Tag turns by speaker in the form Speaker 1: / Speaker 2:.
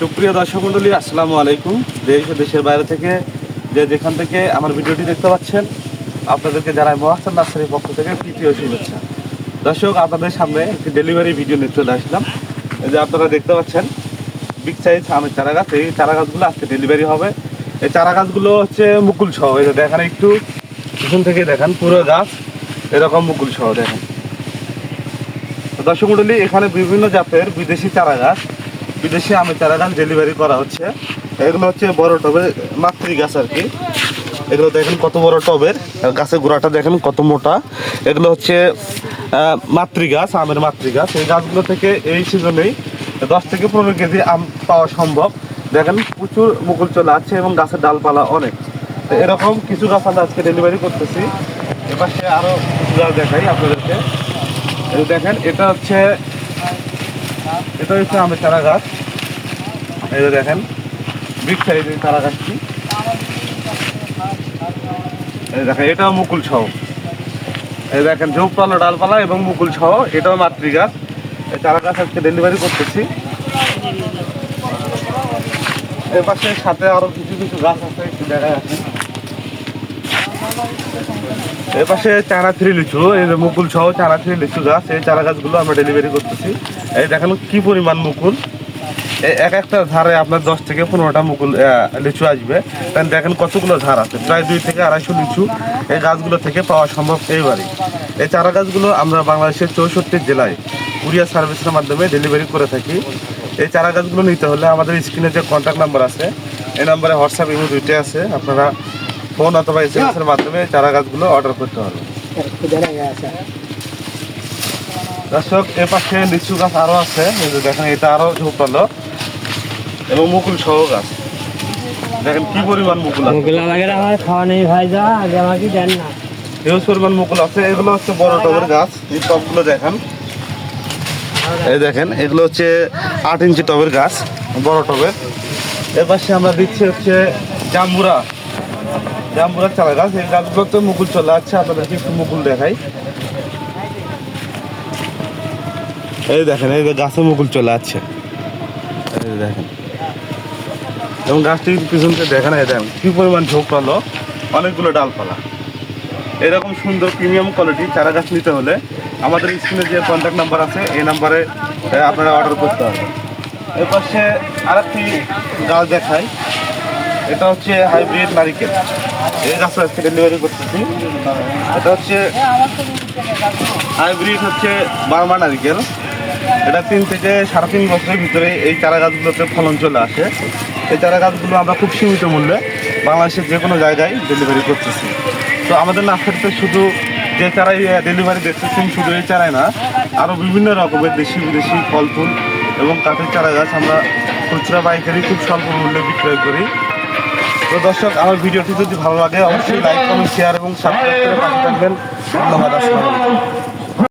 Speaker 1: সুপ্রিয় দর্শক মন্ডলী, আসসালামু আলাইকুম। দেশ দেশের বাইরে থেকে যে যেখান থেকে আমার ভিডিওটি দেখতে পাচ্ছেন, আপনাদেরকে জানাই মহাস্তান নার্সারির পক্ষ থেকে তৃতীয় শুভেচ্ছা। দর্শক, আপনাদের সামনে একটি ডেলিভারি ভিডিও নিয়ে চলে আসলাম। এই যে আপনারা দেখতে পাচ্ছেন বিগ সাইজ আমের চারা গাছ। এই চারা গাছগুলো আজকে ডেলিভারি হবে। এই চারা গাছগুলো হচ্ছে মুকুল সহ। এই যে দেখেন একটু, পিছন থেকে দেখেন পুরো গাছ। এরকম মুকুল সহ, দেখেন। দর্শক মন্ডলী, এখানে বিভিন্ন জাতের বিদেশি চারা গাছ বিদেশি আমের চারা গাছ ডেলিভারি করা হচ্ছে। এগুলো হচ্ছে বড় টবের মাতৃ গাছ আর কি। এগুলো দেখেন কত বড় টবের। গাছের গোড়াটা দেখেন কত মোটা। এগুলো হচ্ছে মাতৃ গাছ, আমের মাতৃ গাছ। এই গাছগুলো থেকে এই সিজনেই দশ থেকে পনেরো কেজি আম পাওয়া সম্ভব। দেখেন প্রচুর মুকুল চলে আছে এবং গাছের ডালপালা অনেক। এরকম কিছু গাছ আমরা আজকে ডেলিভারি করতেছি। এবার সে আরও গাছ দেখাই আপনাদেরকে। দেখেন, এটা হচ্ছে এটা হচ্ছে আমের চারা গাছ এই যে দেখেন বিগ সাইজের চারা গাছটি এই দেখেন, এটাও মুকুল সহ। এই দেখেন, ঝোপপালা, ডালপালা এবং মুকুল সহ, এটাও মাতৃ গাছ এই চারা গাছ আজকে ডেলিভারি করতেছি। এর পাশে সাথে আরও কিছু কিছু গাছ আছে, একটু দেখা যাচ্ছে এর পাশে চারা থ্রি লিচু, এই যে মুকুল সহ চারা থ্রি লিচু গাছ, এই চারা গাছগুলো আমরা ডেলিভারি করতেছি। এই দেখেন কি পরিমাণ মুকুল। এক একটা ধারে আপনার দশ থেকে পনেরোটা মুকুল লিচু আসবে। তাই দেখেন কতগুলো ধার আছে, প্রায় দুই থেকে আড়াইশো লিচু এই গাছগুলো থেকে পাওয়া সম্ভব এইবারই। এই চারা গাছগুলো আমরা বাংলাদেশের চৌষট্টি জেলায় কুরিয়ার সার্ভিসের মাধ্যমে ডেলিভারি করে থাকি। এই চারা গাছগুলো নিতে হলে আমাদের স্ক্রিনে যে কন্ট্যাক্ট নাম্বার আছে, এই নাম্বারে হোয়াটসঅ্যাপ ইমো দুইটাই আছে, আপনারা ফোন অথবা এস এর মাধ্যমে চারা গাছগুলো অর্ডার করতে পারবেন দর্শক এ পাশে লিচু গাছ আরও আছে। দেখেন এটা আরও ঝোপালো এবং মুকুল সহ গাছ। দেখেন কি পরিমাণ মুকুল আছে।
Speaker 2: মুকুল আমাকে আমার খাওয়া নেই ভাই যা আগে আমাকে দেন না।
Speaker 1: হিউজ পরিমাণ মুকুল আছে। এগুলো হচ্ছে বড় টবের গাছ। এই টবগুলো দেখেন। এই দেখেন এগুলো হচ্ছে আট ইঞ্চি টবের গাছ বড় টবের। এর পাশে আমরা দিচ্ছি হচ্ছে জাম্বুরা। জাম্বুরা চারা গাছ এই গাছগুলোতে মুকুল চলে যাচ্ছে আপনাদেরকে একটু মুকুল দেখাই। এই দেখেন, এই গাছে মুকুল চলে এই দেখেন। এবং গাছটি পিছনকে দেখেন, এই দেখেন, কি পরিমাণ ঝোঁক পালো অনেকগুলো ডালপালা। এরকম সুন্দর প্রিমিয়াম কোয়ালিটি চারা গাছ নিতে হলে আমাদের স্ক্রিনে যে কন্ট্যাক্ট নাম্বার আছে, এই নাম্বারে আপনারা অর্ডার করতে পারবেন এর পাশে আর একটি গাছ দেখাই। এটা হচ্ছে হাইব্রিড নারিকেল। এই গাছ আজকে ডেলিভারি করতেছি। এটা হচ্ছে হাইব্রিড হচ্ছে বার্মা নারিকেল। এটা তিন থেকে সাড়ে তিন বছরের ভিতরে এই চারা গাছগুলোতে ফলন চলে আসে। এই চারা গাছগুলো আমরা খুব সীমিত মূল্যে বাংলাদেশের যে কোনো জায়গায় ডেলিভারি করতেছি। তো আমাদের নার্সারিতে শুধু যে চারাই ডেলিভারি দেখতেছেন, শুধু এই চারাই না আরও বিভিন্ন রকমের দেশি বিদেশি ফল ফুল এবং কাঠের চারা গাছ আমরা খুচরা পাইকারি খুব স্বল্প মূল্যে বিক্রয় করি। তো দর্শক, আমার ভিডিওটি যদি ভালো লাগে, অবশ্যই লাইক কমেন্ট শেয়ার এবং সাবস্ক্রাইব করে থাকবেন। ধন্যবাদ, আসসালামু